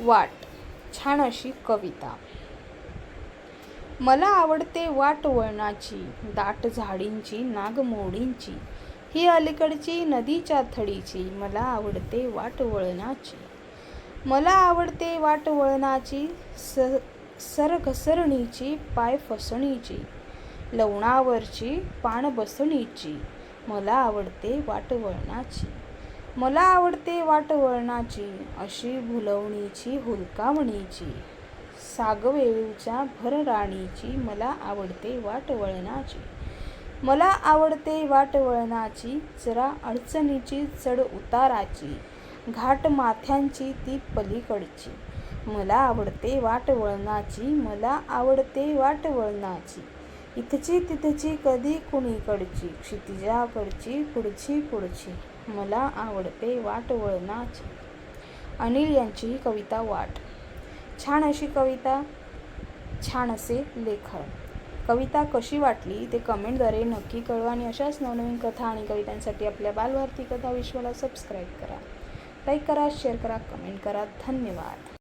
वाट. छान अशी कविता. मला आवडते वाट वळणाची दाट झाडींची नागमोडींची. ही अलीकडची नदीच्या थडीची. मला आवडते वाट वळणाची. मला आवडते वाट वळणाची स सर घसरणीची पाय फसणीची लवणावरची पान बसणीची. मला आवडते वाट वळणाची. मला आवडते वाट वळणाची अशी भुलवणीची हुलकावणीची सागवेळूच्या भरराणीची मला आवडते वाट वळणाची. मला आवडते वाट वळणाची जरा अडचणीची चढ उताराची घाट माथ्यांची ती पलीकडची. मला आवडते वाट वळणाची मला आवडते वाट वळणाची. इथची तिथची कधी कुणीकडची क्षितिजाकडची पुढची पुढची. मला आवडते वाट वळणाची. अनिल यांची ही कविता वाट. छान अशी कविता छान असे लेखन. कविता कशी वाटली ते कमेंटद्वारे नक्की कळवा आणि अशाच नवनवीन कथा आणि कवितांसाठी आपल्या बालभारती कथा विश्वाला सबस्क्राईब करा. लाईक करा शेअर करा कमेंट करा. धन्यवाद.